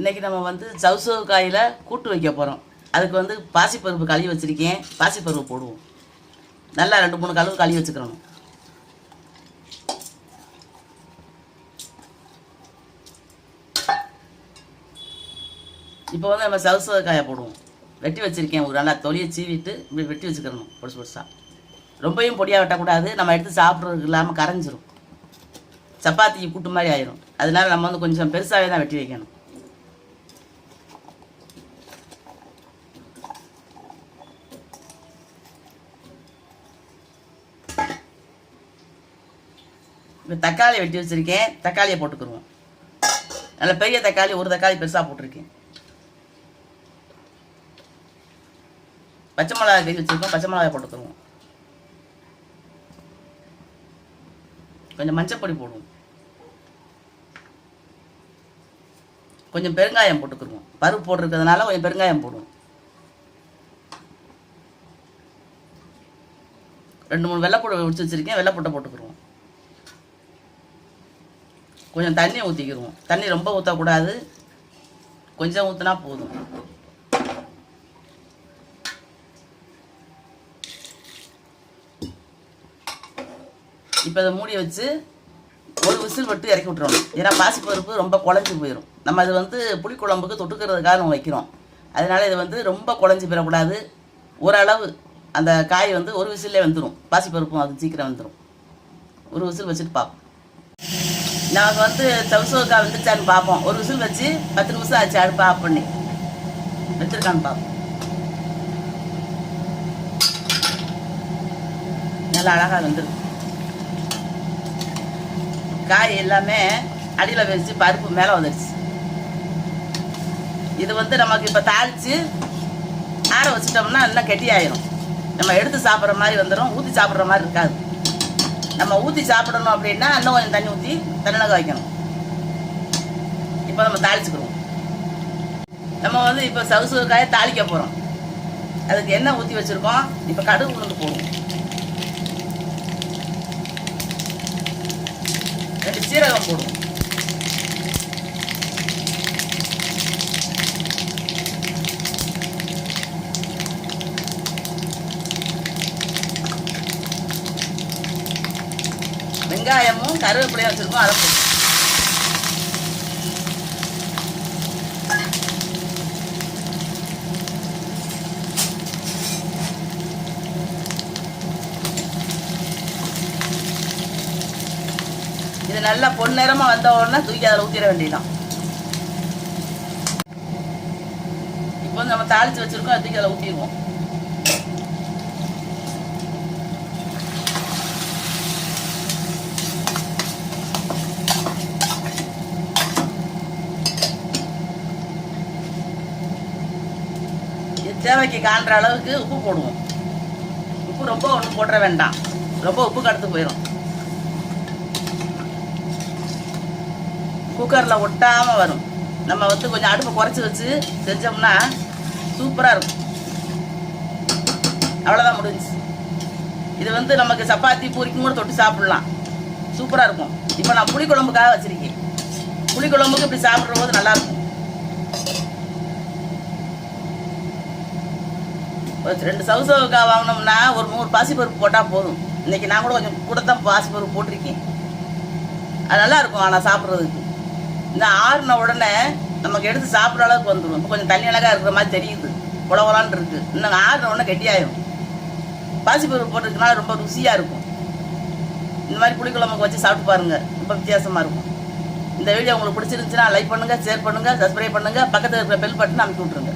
இன்னைக்கு நம்ம வந்து சவுசவு காயில் கூட்டு வைக்க போகிறோம் அதுக்கு வந்து பாசிப்பருப்பு கழுவி வச்சுருக்கேன். பாசிப்பருப்பு போடுவோம். நல்லா ரெண்டு மூணு கழுவு கழுவி வச்சுக்கிறோம் இப்போ வந்து நம்ம சவுசவு காயை போடுவோம். வெட்டி வச்சுருக்கேன். ஒரு நல்லா தொலியை சீவிட்டு இப்படி வெட்டி வச்சுக்கிறணும் பொடிசு பொடிசா. ரொம்பையும் பொடியாக வெட்டக்கூடாது. நம்ம எடுத்து சாப்பிட்றதுக்கு இல்லாமல் கரைஞ்சிரும். சப்பாத்திக்கு கூட்டு மாதிரி ஆயிரும். அதனால நம்ம வந்து கொஞ்சம் பெருசாகவே தான் வெட்டி வைக்கணும். இப்போ தக்காளி வெட்டி வச்சுருக்கேன். தக்காளியை போட்டுக்கிருவோம். நல்ல பெரிய தக்காளி ஒரு தக்காளி பெருசாக போட்டிருக்கேன். பச்சை மிளகாய் கறி வச்சுருக்கோம். பச்சை மிளகாய் போட்டுக்கிருவோம். கொஞ்சம் மஞ்சப்பொடி போடுவோம். கொஞ்சம் பெருங்காயம் போட்டுக்கிருவோம். பருப்பு போட்டிருக்கிறதுனால கொஞ்சம் பெருங்காயம் போடுவோம். ரெண்டு மூணு வெள்ளைப்பூடை உடிச்சு வச்சுருக்கேன். வெள்ளைப்பூட்டை போட்டுக்கிருவோம். கொஞ்சம் தண்ணி ஊற்றிக்கிடுவோம் தண்ணி ரொம்ப ஊற்றக்கூடாது கொஞ்சம் ஊற்றினா போதும். இப்போ இதை மூடி வச்சு ஒரு விசில் விட்டு இறக்கி விட்டுறணும். ஏன்னா பாசிப்பருப்பு ரொம்ப குழஞ்சி போயிடும் நம்ம அது வந்து புளிக்குழம்புக்கு தொட்டுக்கிறதுக்காக நம்ம வைக்கிறோம். அதனால இது வந்து ரொம்ப குழஞ்சி பெறக்கூடாது ஓரளவு அந்த காய் வந்து ஒரு விசிலே வந்துடும் பாசிப்பருப்பும் அது சீக்கிரம் வந்துடும் ஒரு விசில் வச்சுட்டு பார்ப்போம் நாங்கள் வந்து சவுசவுக்காய் வந்துருச்சான்னு பார்ப்போம் ஒரு விசில் வச்சு பத்து நிமிஷம் ஆச்சு அடுப்பு ஆஃப் பண்ணி. வச்சிருக்கான்னு பார்ப்போம் நல்லா அழகாக வந்துருக்கு. காய் எல்லாமே அடியில் வச்சு பருப்பு மேலே வந்துடுச்சு இது வந்து நமக்கு இப்போ தாளித்து ஆற வச்சிட்டோம்னா இன்னும் கெட்டியாயிரும். நம்ம எடுத்து சாப்பிட்ற மாதிரி வந்துடும் ஊற்றி சாப்பிட்ற மாதிரி இருக்காது. நம்ம ஊற்றி சாப்பிடணும் அப்படின்னா இன்னும் கொஞ்சம் தண்ணி ஊற்றி தண்ணிலக வைக்கணும். இப்போ நம்ம தாளிச்சுக்கிறோம். நம்ம வந்து இப்போ சவுசுக்காய காயை தாளிக்க போகிறோம் அதுக்கு எண்ணெய் ஊற்றி வச்சுருக்கோம். இப்போ கடுகு உளுந்து போடுவோம். ரெண்டு சீரகம் போடுவோம். வெங்காயமும் கருவேப்பிலையும் வச்சிருக்கோம் அதை போடுவோம் இது நல்லா பொன்னிறமா வந்த உடனே தூக்கி அதில் ஊற்றிட வேண்டியதான் இப்போ நம்ம தாளித்து வச்சிருக்கோம் அதை தூக்கி அதில் ஊற்றிடுவோம் சேவைக்கு காண்ற அளவுக்கு உப்பு போடுவோம். உப்பு ரொம்ப ஒன்றும் போட்டுற வேண்டாம். ரொம்ப உப்பு கடத்து போயிடும் குக்கரில் ஒட்டாமல் வரும். நம்ம வந்து கொஞ்சம் அடுப்பை குறைச்சி வச்சு செஞ்சோம்னா சூப்பராக இருக்கும். அவ்வளோதான் முடிஞ்சு இது வந்து நமக்கு சப்பாத்தி பூரிக்கும் கூட தொட்டு சாப்பிட்லாம். சூப்பராக இருக்கும். இப்போ நான் புளிக்குழம்புக்காக வச்சுருக்கேன். புளிக்குழம்புக்கு இப்படி சாப்பிட்ற போது நல்லாயிருக்கும் ரெண்டு சவுசவுக்காய் வாங்கினோம்னா ஒரு நூறு பாசிப்பருப்பு போட்டால் போதும். இன்னைக்கு நான் கூட கொஞ்சம் கூட தான் பாசிப்பருப்பு போட்டிருக்கேன். அது நல்லா இருக்கும் ஆனால் சாப்பிட்றதுக்கு. இந்த ஆறுன உடனே நமக்கு எடுத்து சாப்பிட்ற அளவுக்கு வந்துடும் கொஞ்சம் தண்ணி அழகாக இருக்கிற மாதிரி தெரியுது. உழவலான் இருக்கு. இன்னும் ஆறுன உடனே கெட்டியாயிரும். பாசிப்பருப்பு போட்டிருக்கனால ரொம்ப ருசியாக இருக்கும். இந்த மாதிரி புளிக்குழம்புக்கு வச்சு சாப்பிட்டு பாருங்க. ரொம்ப வித்தியாசமாக இருக்கும். இந்த வீடியோ உங்களுக்கு பிடிச்சிருந்துச்சுன்னா லைக் பண்ணுங்கள் ஷேர் பண்ணுங்கள் சப்ஸ்கிரைப் பண்ணுங்கள் பக்கத்தில் இருக்கிற பெல் பட்டன் அமைக்கி விட்ருங்க